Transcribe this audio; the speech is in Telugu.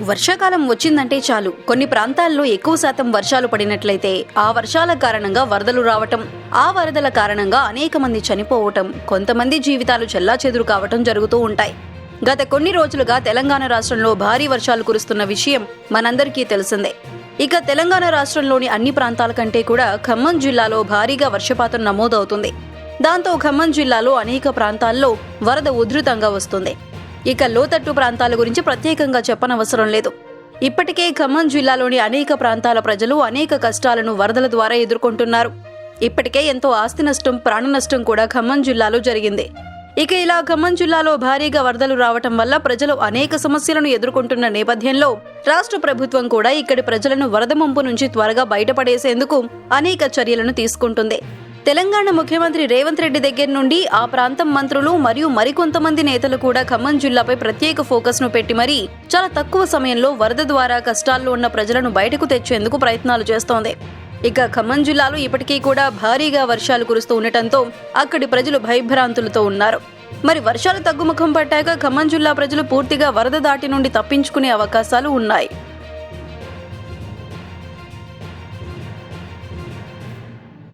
వర్షాకాలం వచ్చిందంటే చాలు. కొన్ని ప్రాంతాల్లో ఎక్కువ శాతం వర్షాలు పడినట్లయితే ఆ వర్షాల కారణంగా వరదలు రావటం ఆ వరదల కారణంగా అనేక మంది చనిపోవటం కొంతమంది జీవితాలు చెల్లాచెదురు కావటం జరుగుతూ ఉంటాయి. గత కొన్ని రోజులుగా తెలంగాణ రాష్ట్రంలో భారీ వర్షాలు కురుస్తున్న విషయం మనందరికీ తెలిసిందే. ఇక తెలంగాణ రాష్ట్రంలోని అన్ని ప్రాంతాల కంటే కూడా ఖమ్మం జిల్లాలో భారీగా వర్షపాతం నమోదవుతుంది. దాంతో ఖమ్మం జిల్లాలో అనేక ప్రాంతాల్లో వరద ఉధృతంగా వస్తుంది. ఇక లోతట్టు ప్రాంతాల గురించి ప్రత్యేకంగా చెప్పనవసరం లేదు. ఇప్పటికే ఖమ్మం జిల్లాలోని అనేక ప్రాంతాల ప్రజలు అనేక కష్టాలను వరదల ద్వారా ఎదుర్కొంటున్నారు. ఇప్పటికే ఎంతో ఆస్తి నష్టం ప్రాణ నష్టం కూడా ఖమ్మం జిల్లాలో జరిగింది. ఇక ఇలా ఖమ్మం జిల్లాలో భారీగా వరదలు రావటం వల్ల ప్రజలు అనేక సమస్యలను ఎదుర్కొంటున్న నేపథ్యంలో రాష్ట్ర ప్రభుత్వం కూడా ఇక్కడి ప్రజలను వరద ముంపు నుంచి త్వరగా బయటపడేసేందుకు అనేక చర్యలను తీసుకుంటుంది. తెలంగాణ ముఖ్యమంత్రి రేవంత్ రెడ్డి దగ్గర నుండి ఆ ప్రాంతం మంత్రులు మరియు మరికొంతమంది నేతలు కూడా ఖమ్మం జిల్లాపై ప్రత్యేక ఫోకస్ను పెట్టి మరీ చాలా తక్కువ సమయంలో వరద ద్వారా కష్టాల్లో ఉన్న ప్రజలను బయటకు తెచ్చేందుకు ప్రయత్నాలు చేస్తోంది. ఇక ఖమ్మం జిల్లాలో ఇప్పటికీ కూడా భారీగా వర్షాలు కురుస్తూ ఉండటంతో అక్కడి ప్రజలు భయభ్రాంతులతో ఉన్నారు. మరి వర్షాలు తగ్గుముఖం పట్టాక ఖమ్మం జిల్లా ప్రజలు పూర్తిగా వరద దాటి నుండి తప్పించుకునే అవకాశాలు ఉన్నాయి.